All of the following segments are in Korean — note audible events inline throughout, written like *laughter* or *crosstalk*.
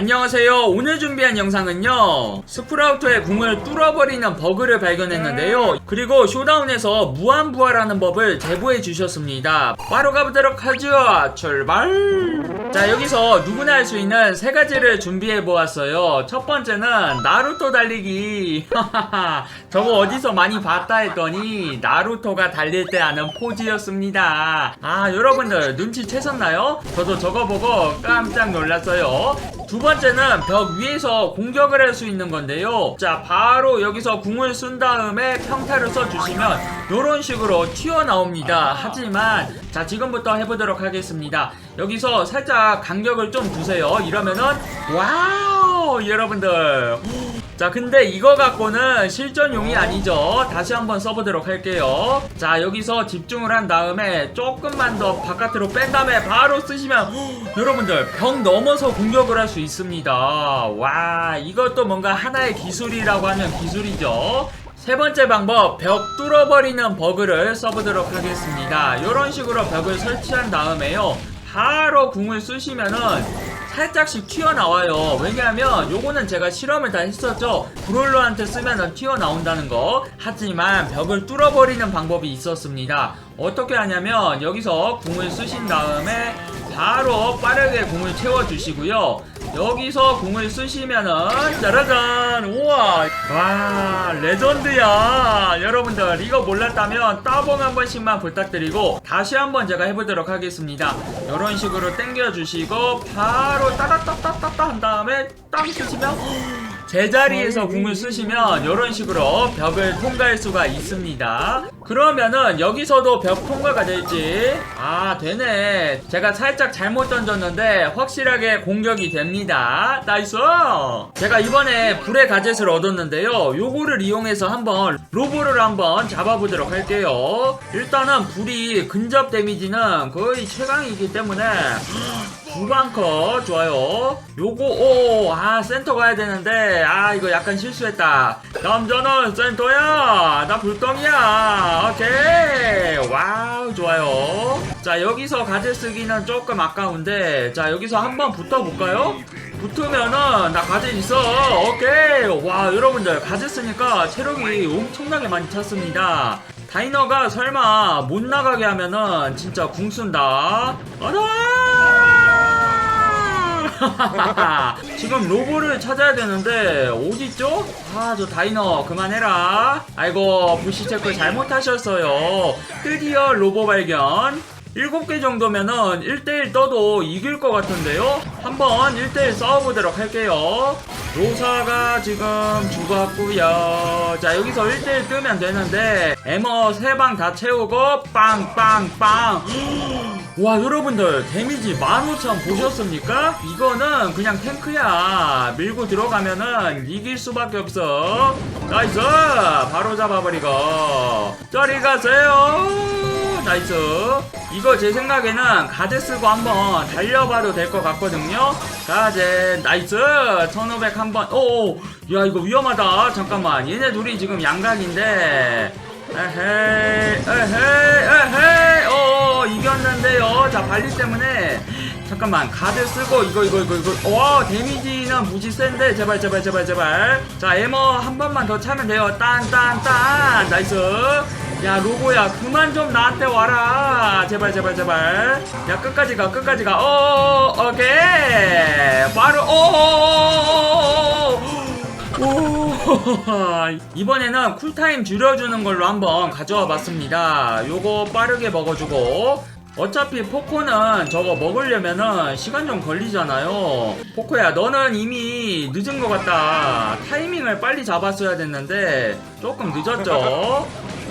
안녕하세요. 오늘 준비한 영상은요. 스프라우터의 궁을 뚫어버리는 버그를 발견했는데요. 그리고 쇼다운에서 무한부활하는 법을 제보해 주셨습니다. 바로 가보도록 하죠. 출발! 자, 여기서 누구나 할 수 있는 세 가지를 준비해 보았어요. 첫 번째는 나루토 달리기. *laughs* 저거 어디서 많이 봤다 했더니 나루토가 달릴 때 하는 포즈였습니다. 아, 여러분들 눈치채셨나요? 저도 저거 보고 깜짝 놀랐어요. 두 번째는 벽 위에서 공격을 할 수 있는 건데요. 자, 바로 여기서 궁을 쓴 다음에 평타를 써주시면 이런 식으로 튀어나옵니다. 하지만 자, 지금부터 해보도록 하겠습니다. 여기서 살짝 간격을 좀 두세요. 이러면은 와우! 여러분들. 자 근데 이거 갖고는 실전용이 아니죠. 다시 한번 써보도록 할게요. 자 여기서 집중을 한 다음에 조금만 더 바깥으로 뺀 다음에 바로 쓰시면 헉, *gasps* 여러분들 벽 넘어서 공격을 할 수 있습니다. 와 이것도 뭔가 하나의 기술이라고 하면 기술이죠. 세 번째 방법 벽 뚫어버리는 버그를 써보도록 하겠습니다. 이런 식으로 벽을 설치한 다음에요. 바로 궁을 쓰시면은 살짝씩 튀어나와요. 왜냐하면 요거는 제가 실험을 다 했었죠. 브롤러한테 쓰면은 튀어나온다는 거. 하지만 벽을 뚫어버리는 방법이 있었습니다. 어떻게 하냐면 여기서 궁을 쓰신 다음에 바로 빠르게 궁을 채워주시고요. 여기서 궁을 쓰시면은 짜라잔 우와 와 레전드야. 여러분들 이거 몰랐다면 따봉 한 번씩만 부탁드리고 다시 한번 제가 해보도록 하겠습니다. 이런 식으로 당겨주시고 바로 따다따따따따 한 다음에 땅 쓰시면 제자리에서 궁을 쓰시면 이런 식으로 벽을 통과할 수가 있습니다. 그러면은 여기서도 벽 통과가 될지 아 되네. 제가 살짝 잘못 던졌는데 확실하게 공격이 됩니다. 나이스. 제가 이번에 불의 가젯을 얻었는데요. 요거를 이용해서 한번 로보를 한번 잡아보도록 할게요. 일단은 불이 근접 데미지는 거의 최강이기 때문에 두방컷. 좋아요. 요거 오아 센터 가야 되는데 아 이거 약간 실수했다. 남자는 센터야? 나 불덩이야. 오케이. 와우 좋아요. 자 여기서 가재 쓰기는 조금 아까운데 자 여기서 한번 붙어볼까요? 붙으면은 나 가재 있어. 오케이. 와 여러분들 가재 쓰니까 체력이 엄청나게 많이 찼습니다. 다이너가 설마 못 나가게 하면은 진짜 궁 쓴다. 가자 *laughs* 지금 로보를 찾아야 되는데 어디있죠? 아 저 다이너 그만해라 아이고 부시 체크 잘못하셨어요 드디어 로보 발견 7개 정도면은 1대1 떠도 이길 것 같은데요? 한번 1대1 싸워보도록 할게요. 로사가 지금 죽었고요. 자, 여기서 1대1 뜨면 되는데, 에머 3방 다 채우고, 빵빵빵. 와, 여러분들, 데미지 15,000 보셨습니까? 이거는 그냥 탱크야. 밀고 들어가면은 이길 수밖에 없어. 나이스! 바로 잡아버리고. 저리 가세요! 나이스. 이거 제 생각에는 가제 쓰고 한번 달려봐도 될 것 같거든요. 가제 나이스 1500 한번 오, 야 이거 위험하다. 잠깐만 얘네 둘이 지금 양각인데 에헤 자 발리 때문에 잠깐만 가드 쓰고 이거 이거 이거 이거. 와 데미지는 무지 센데. 제발 제발 제발 제발. 자 에머 한 번만 더 차면 돼요. 딴딴딴. 나이스. 야 로보야 그만 좀 나한테 와라. 제발 제발 제발. 야 끝까지 가 끝까지 가어 오케이. 바로 오. *laughs* 이번에는 쿨타임 줄여주는 걸로 한번 가져와 봤습니다. 요거 빠르게 먹어주고 어차피 포코는 저거 먹으려면은 시간 좀 걸리잖아요. 포코야 너는 이미 늦은 것 같다. 타이밍을 빨리 잡았어야 됐는데 조금 늦었죠?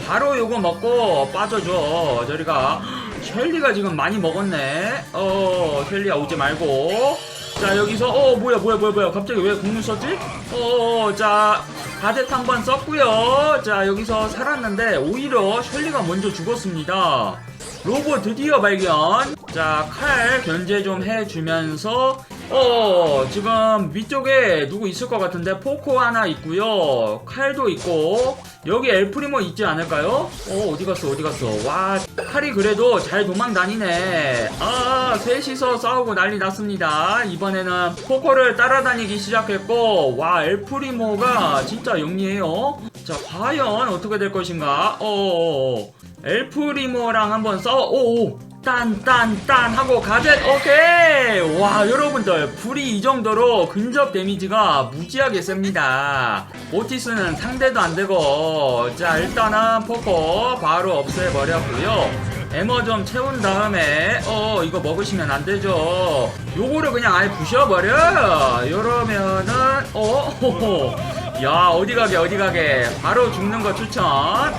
바로 요거 먹고 빠져줘 저리가. 셸리가 지금 많이 먹었네. 어 셸리야 오지 말고 자 여기서 어 뭐야 뭐야 뭐야 뭐야. 갑자기 왜 국물 썼지? 어자 가젯 한 번 썼고요. 자 여기서 살았는데 오히려 셸리가 먼저 죽었습니다. 로보 드디어 발견. 자 칼 견제 좀 해주면서 어 지금 위쪽에 누구 있을 것 같은데? 포코 하나 있고요. 칼도 있고. 여기 엘프리모 있지 않을까요? 어 어디 갔어 어디 갔어? 와 칼이 그래도 잘 도망 다니네. 아 셋이서 싸우고 난리 났습니다. 이번에는 포코를 따라다니기 시작했고 와 엘프리모가 진짜 영리해요. 자 과연 어떻게 될 것인가? 어어어. 엘프리모랑 한번 싸워 오오 딴딴딴 하고 가젯 오케이! 와 여러분들 불이 이 정도로 근접 데미지가 무지하게 셉니다. 오티스는 상대도 안 되고 자 일단은 포커 바로 없애버렸고요. 에머 좀 채운 다음에 어 이거 먹으시면 안 되죠. 요거를 그냥 아예 부셔버려! 이러면은 어 호호. 야 어디 가게 어디 가게. 바로 죽는 거 추천.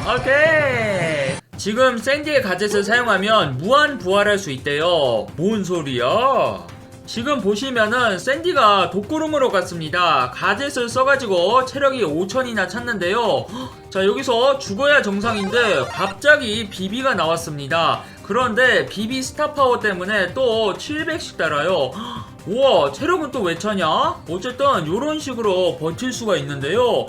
오케이 지금 샌디의 가젯을 사용하면 무한 부활할 수 있대요. 뭔 소리야? 지금 보시면은 샌디가 독구름으로 갔습니다. 가젯을 써가지고 체력이 5000이나 찼는데요. 자 여기서 죽어야 정상인데 갑자기 비비가 나왔습니다. 그런데 비비 스타 파워 때문에 또 700씩 달아요. 우와 체력은 또 왜 차냐? 어쨌든 이런 식으로 버틸 수가 있는데요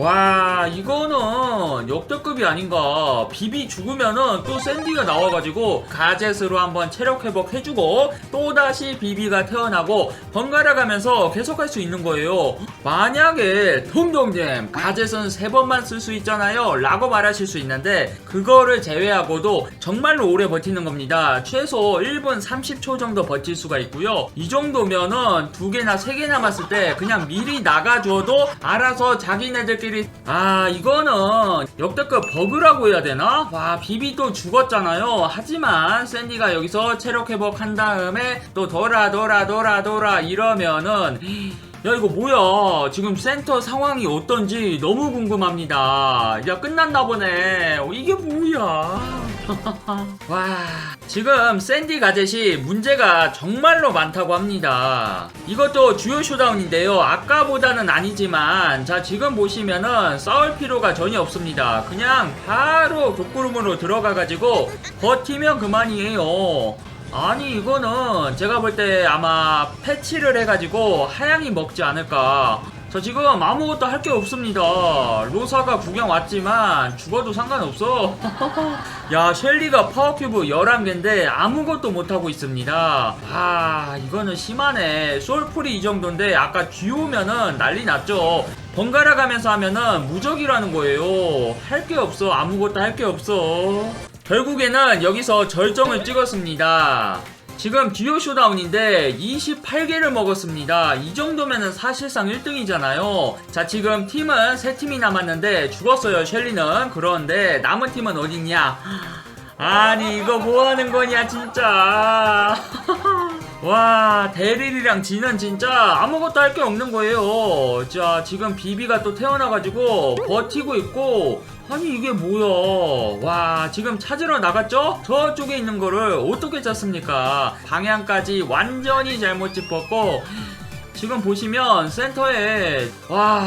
와 이거는 역대급이 아닌가. 비비 죽으면은 또 샌디가 나와가지고 가젯으로 한번 체력 회복 해주고 또다시 비비가 태어나고 번갈아 가면서 계속할 수 있는 거예요. 만약에 통정잼 가젯은 세 번만 쓸 수 있잖아요. 라고 말하실 수 있는데 그거를 제외하고도 정말로 오래 버티는 겁니다. 최소 1분 30초 정도 버틸 수가 있고요. 이 정도면은 두 개나 세 개 남았을 때 그냥 미리 나가줘도 알아서 자기네들끼리 아 이거는 역대급 버그라고 해야 되나? 와 비비 또 죽었잖아요 하지만 샌디가 여기서 체력 회복한 다음에 또 돌아 돌아 돌아 돌아 이러면은 야 이거 뭐야? 지금 센터 상황이 어떤지 너무 궁금합니다. 야 끝났나 보네. 어, 이게 뭐야? *laughs* 와 지금 샌디 가젯이 문제가 정말로 많다고 합니다. 이것도 주요 쇼다운인데요. 아까보다는 아니지만 자 지금 보시면은 싸울 필요가 전혀 없습니다. 그냥 바로 독구름으로 들어가가지고 버티면 그만이에요 아니 이거는 제가 볼 때 아마 패치를 해가지고 하양이 먹지 않을까. 자 지금 아무것도 할 게 없습니다. 로사가 구경 왔지만 죽어도 상관없어. *laughs* 야 셸리가 파워큐브 11개인데 아무것도 못하고 있습니다. 아 이거는 심하네. 솔풀이 이 정도인데 아까 듀오면은 난리 났죠. 번갈아 가면서 하면은 무적이라는 거예요. 할 게 없어. 아무것도 할 게 없어 결국에는 여기서 절정을 찍었습니다. 지금 듀오 쇼다운인데 28개를 먹었습니다. 이 정도면은 사실상 1등이잖아요. 자, 지금 팀은 3팀이 남았는데 죽었어요, 셸리는. 그런데 남은 팀은 어딨냐? 아니, 이거 뭐 하는 거냐, 진짜. 와, 대릴이랑 지는 진짜 아무것도 할 게 없는 거예요. 자, 지금 비비가 또 태어나가지고 버티고 있고, 아니, 이게 뭐야. 와, 지금 찾으러 나갔죠? 저쪽에 있는 거를 어떻게 찾습니까? 방향까지 완전히 잘못 짚었고, 지금 보시면 센터에, 와,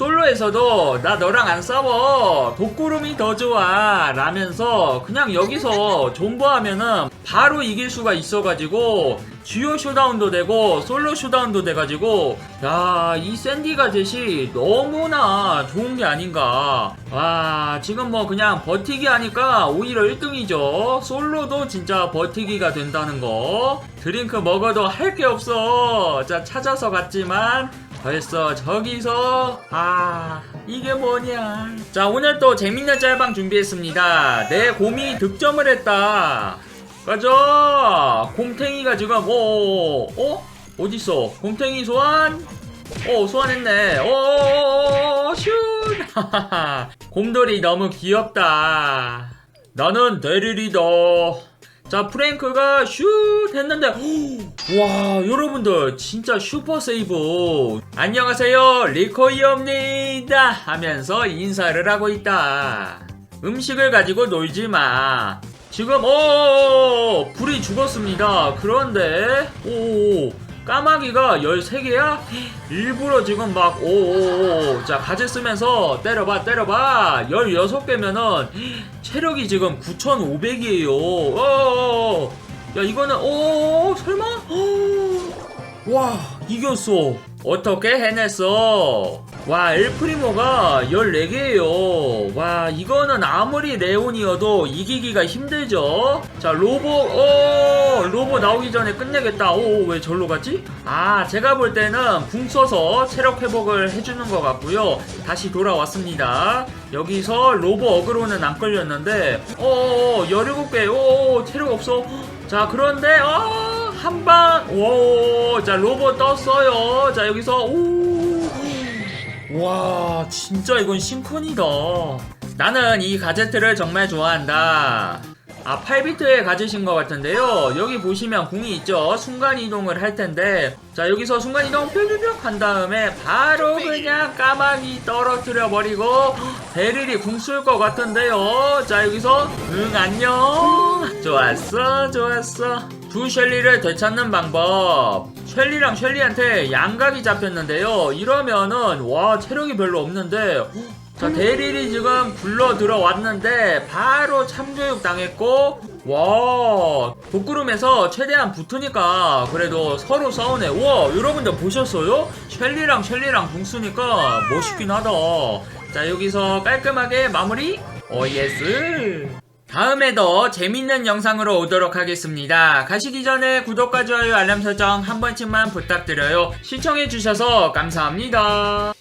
솔로에서도 나 너랑 안 싸워. 독구름이 더 좋아. 라면서 그냥 여기서 *laughs* 존버하면은 바로 이길 수가 있어가지고 주요 쇼다운도 되고 솔로 쇼다운도 돼가지고 야 이 샌디 가 젯이 너무나 좋은 게 아닌가. 와 지금 뭐 그냥 버티기 하니까 오히려 1등이죠. 솔로도 진짜 버티기가 된다는 거. 드링크 먹어도 할 게 없어. 자 찾아서 갔지만 벌써 저기서? 아 이게 뭐냐? 자 오늘 또 재밌는 짤방 준비했습니다. 내 곰이 득점을 했다. 가자. 곰탱이가 지금 어, 어? 어딨어? 곰탱이 소환? 어 소환했네. 어슛! *laughs* 곰돌이 너무 귀엽다. 나는 데릴이다 자 프랭크가 슛 했는데 와 여러분들 진짜 슈퍼 세이브. 안녕하세요 리코이옵니다 하면서 인사를 하고 있다. 음식을 가지고 놀지 마. 지금 어 불이 죽었습니다. 그런데 오 까마귀가 13개야? 일부러 지금 막 오오오 자 가재 쓰면서 때려봐 때려봐. 16개면은 체력이 지금 9,500이에요. 어 야 이거는 오 설마? 와 이겼어. 어떻게 해냈어 와 엘프리모가 14개예요. 와 이거는 아무리 레온이어도 이기기가 힘들죠? 자 로보 어 로보 나오기 전에 끝내겠다. 오 왜 절로 갔지? 아 제가 볼 때는 궁 써서 체력 회복을 해주는 것 같고요. 다시 돌아왔습니다. 여기서 로보 어그로는 안 걸렸는데 어 17개. 오 체력 없어. 자 그런데 어 한방. 오자 로봇 떴어요. 자 여기서 오 와 진짜 이건 심쿵이다. 나는 이 가제트를 정말 좋아한다. 아 8비트에 가지신 것 같은데요. 여기 보시면 궁이 있죠. 순간이동을 할 텐데. 자 여기서 순간이동 뾰뾰뾰 한 다음에 바로 그냥 까마귀 떨어뜨려 버리고 베릴이 궁쓸것 같은데요. 자 여기서 응 안녕. 좋았어 좋았어 두 셸리를 되찾는 방법. 셸리랑 셸리한테 양각이 잡혔는데요. 이러면은 와 체력이 별로 없는데 자 대릴이 지금 굴러 들어왔는데 바로 참교육 당했고 와 독구름에서 최대한 붙으니까 그래도 서로 싸우네. 와 여러분들 보셨어요? 셸리랑 셸리랑 궁 쓰니까 멋있긴 하다. 자 여기서 깔끔하게 마무리. 오 예스 다음에 더 재밌는 영상으로 오도록 하겠습니다. 가시기 전에 구독과 좋아요 알람 설정 한 번씩만 부탁드려요. 시청해주셔서 감사합니다.